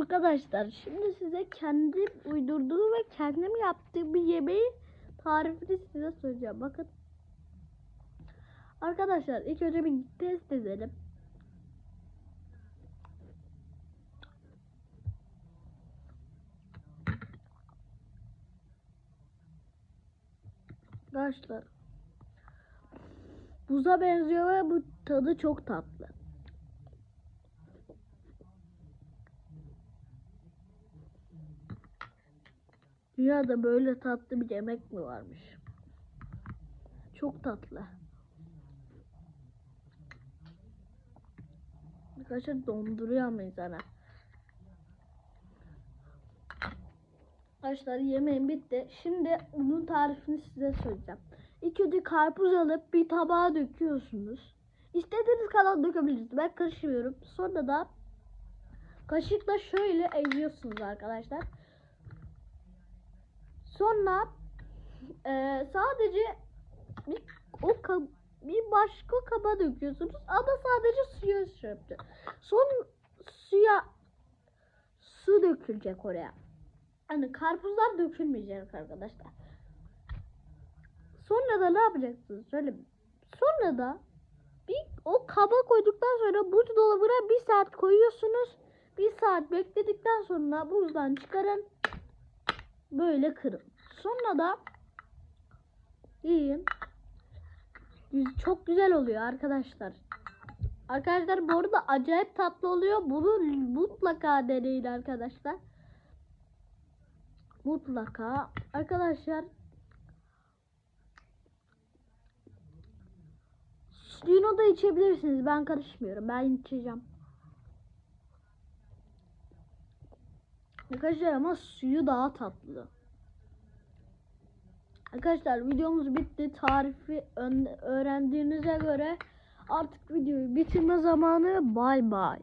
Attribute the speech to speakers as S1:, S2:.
S1: Arkadaşlar şimdi size kendi uydurduğum ve kendim yaptığım bir yemeği tarifini size söyleyeceğim. Bakın. Arkadaşlar ilk önce bir test edelim. Arkadaşlar buza benziyor ve bu tadı çok tatlı. Dünyada böyle tatlı bir yemek mi varmış? Çok tatlı. Arkadaşlar donduruyor ama insana. Arkadaşlar yemeğim bitti. Şimdi bunun tarifini size söyleyeceğim. İlk önce karpuz alıp bir tabağa döküyorsunuz. İstediğiniz kadar dökebilirsiniz. Ben karışmıyorum. Sonra da kaşıkla şöyle eziyorsunuz arkadaşlar. Sonra e, sadece bir, o kab- bir başka kaba döküyorsunuz ama sadece suya sürüptü. Son suya su dökülecek oraya. Hani karpuzlar dökülmeyecek arkadaşlar. Sonra da ne yapacaksınız? Söyle. Sonra da bir o kaba koyduktan sonra buzdolabına bir saat koyuyorsunuz. Bir saat bekledikten sonra buzdan çıkarın. Böyle kırın. Sonra da yiyin. Çok güzel oluyor arkadaşlar. Arkadaşlar bu arada acayip tatlı oluyor. Bunu mutlaka deneyin arkadaşlar. Mutlaka. Arkadaşlar suyunu da içebilirsiniz. Ben karışmıyorum. Ben içeceğim. Arkadaşlar ama suyu daha tatlı. Arkadaşlar videomuz bitti. Tarifi öğrendiğinize göre artık videoyu bitirme zamanı. Bay bay.